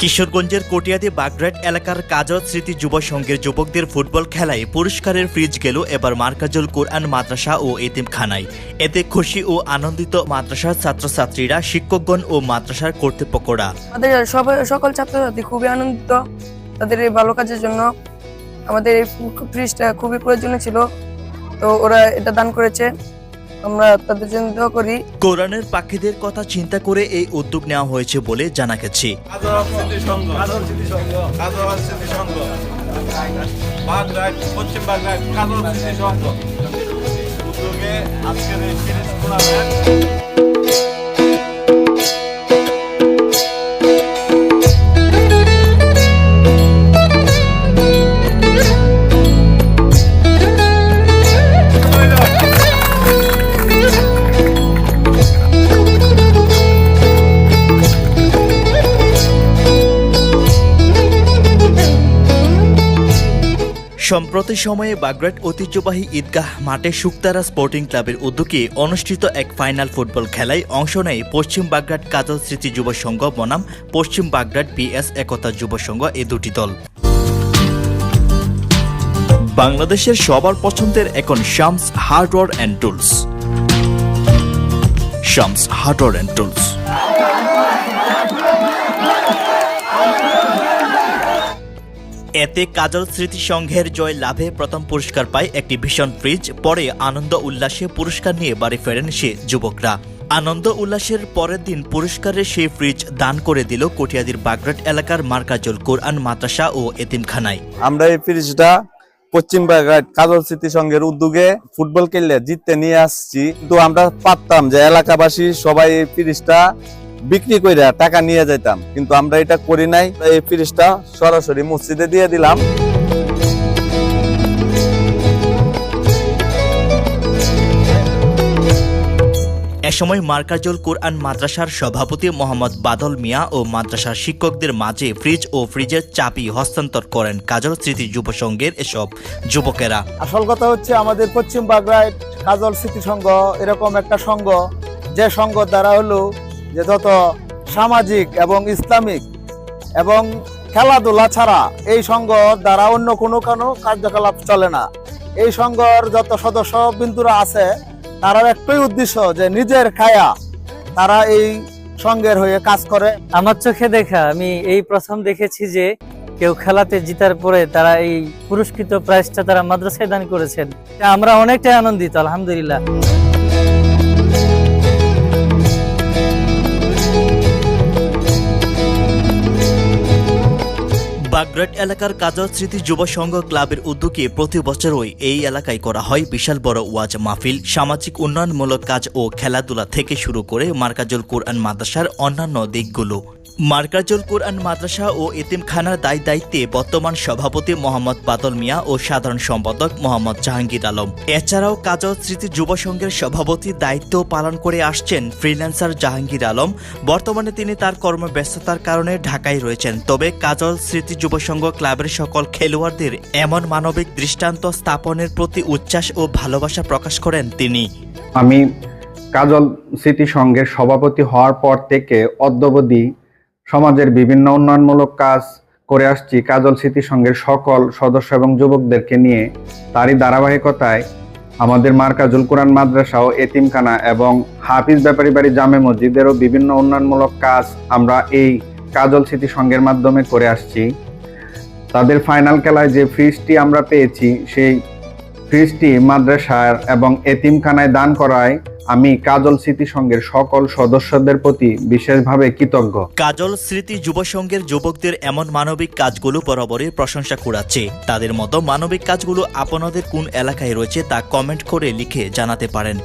কিশোরগঞ্জের কটিয়াদি বাগরাট এলাকার কাজত স্মৃতি যুব সংঘের যুবকদের ফুটবল খেলায় পুরস্কারের ফ্রিজ গেল এবার মার্কাজুল কোরআন মাদ্রাসা ও এতিমখানায়। এতে খুশি ও আনন্দিত মাদ্রাসার ছাত্রছাত্রীরা, শিক্ষকগণ ও মাদ্রাসার কর্তৃপক্ষরা। সকল ছাত্রছাত্রী খুবই আনন্দিত। তাদের এই ভালো কাজের জন্য আমাদের এই ফ্রিজটা খুবই প্রয়োজনীয় ছিল। তো ওরা এটা দান করেছে। আমরা তাদের জন্য দোয়া করি। কোরআনের পাখিদের কথা চিন্তা করে এই উদ্যোগ নেওয়া হয়েছে বলে জানা গেছে। কাজল স্মৃতি সংঘ। সম্প্রতি সময়ে বাগরাট ঐতিহ্যবাহী ঈদগাহ মাঠে শুক্তারা স্পোর্টিং ক্লাবের উদ্যোগে অনুষ্ঠিত এক ফাইনাল ফুটবল খেলায় অংশ নেয় পশ্চিম বাগরাট কাজল স্মৃতি যুব সংঘ, বনাম পশ্চিম বাগরাট পিএস একতা যুব সংঘ, এ দুটি দল। বাংলাদেশের সবার পছন্দের এখন Shams hardware and tools. Shams hardware and tools. এতে কাজল স্মৃতি সংঘের জয় লাভে প্রথম পুরস্কার পায় একটি ভীষণ ফ্রিজ, পরে আনন্দ উল্লাসে পুরস্কার নিয়ে বাড়ি ফেরেন সে যুবকরা। আনন্দ উল্লাসের পরের দিন পুরস্কারের সেই ফ্রিজ দান করে দিল কটিয়াদির বাগরাট এলাকার মার্কাজুল কোরআন মাদ্রাসা ও এতিমখানায়। আমরা এই ফ্রিজটা পশ্চিম বাগাট কাজল স্মৃতি সংঘের উদ্যোগে ফুটবল খেললে জিততে নিয়ে আসছি। কিন্তু আমরা পারতাম যে এলাকাবাসী সবাই এই ফ্রিজটা বিক্রি করে টাকা নিয়ে যেতাম কিন্তু আমরা এটা করি নাই। এই ফ্রিজটা সরাসরি মসজিদে দিয়ে দিলাম। এ সময় মার্কাজুল কোরআন মাদ্রাসার সভাপতি মোহাম্মদ বাদল মিয়া ও মাদ্রাসার শিক্ষকদের মাঝে ফ্রিজ ও ফ্রিজের চাবি হস্তান্তর করেন কাজল স্মৃতি যুব সংঘের এসব যুবকেরা। আসল কথা হচ্ছে আমাদের পশ্চিম বাগড়ায় কাজল স্মৃতি সংঘ এরকম একটা সংঘ। যে সংঘ দ্বারা হলো যে যত সামাজিক এবং ইসলামিক এবং খেলাধুলা ছাড়া এই সংঘ দ্বারা অন্য কোনো কোনো কার্যকলাপ চলে না। এই সংঘর যত সদস্য বিন্দুরা আছে, তারার একটাই উদ্দেশ্য যে নিজের খায়া তারা এই সংঘের হয়ে কাজ করে। আমার চোখে দেখা, আমি এই প্রথম দেখেছি যে কেউ খেলাতে জিতার পরে তারা এই পুরস্কৃত প্রাইজটা তারা মাদ্রাসায় দান করেছেন। আমরা অনেকটাই আনন্দিত, আলহামদুলিল্লাহ। বাগরাট এলাকার কাজল স্মৃতি যুব সংঘ ক্লাবের উদ্যোগে প্রতি বছরই এই এলাকায় করা হয় বিশাল বড় ওয়াজ মাহফিল, সামাজিক উন্নয়নমূলক কাজ ও খেলাধুলা থেকে শুরু করে মার্কাজুল কোরআন মাদ্রাসার অন্যান্য দিকগুলো। মার্কাজুল কোরআন মাদ্রাসা ও এতিমখানার দায় দায়িত্বে বর্তমান সভাপতি মোহাম্মদ বাদল মিয়া ও সাধারণ সম্পাদক মোহাম্মদ জাহাঙ্গীর আলম। এছাড়াও কাজল স্মৃতি যুব সংঘের সভাপতির দায়িত্ব পালন করে আসছেন ফ্রিল্যান্সার জাহাঙ্গীর আলম। বর্তমানে তিনি তার কর্মব্যস্ততার কারণে ঢাকায় রয়েছেন। তবে কাজল স্মৃতি যুব সংঘ ক্লাবের সকল খেলোয়াড়দের এমন মানবিক দৃষ্টান্ত স্থাপনের প্রতি উচ্ছ্বাস ও ভালোবাসা প্রকাশ করেন তিনি। আমি কাজল স্মৃতি সংঘের সভাপতি হওয়ার পর থেকে অদ্যবধি সমাজের বিভিন্ন উন্নয়নমূলক কাজ করে আসছি কাজল স্মৃতি সংঘের সকল সদস্য এবং যুবকদেরকে নিয়ে। তারই ধারাবাহিকতায় আমাদের মার্কাজুল কোরআন মাদ্রাসা ও এতিমখানা এবং হাফিজ ব্যাপারী বাড়ি জামে মসজিদেরও বিভিন্ন উন্নয়নমূলক কাজ আমরা এই কাজল স্মৃতি সংঘের মাধ্যমে করে আসছি। তাদের ফাইনাল খেলায় যে ফ্রিজটি আমরা পেয়েছি, সেই ফ্রিজটি মাদ্রাসার এবং এতিমখানায় দান করায় আমি কাজল স্মৃতি সংঘের সকল সদস্যদের প্রতি বিশেষভাবে কৃতজ্ঞ। কাজল স্মৃতি যুব সংঘের যুবকদের এমন মানবিক কাজগুলো বরাবরই প্রশংসা কুড়াচ্ছে। তাদের মতো মানবিক কাজগুলো আপনাদের কোন এলাকায় রয়েছে তা কমেন্ট করে লিখে জানাতে পারেন।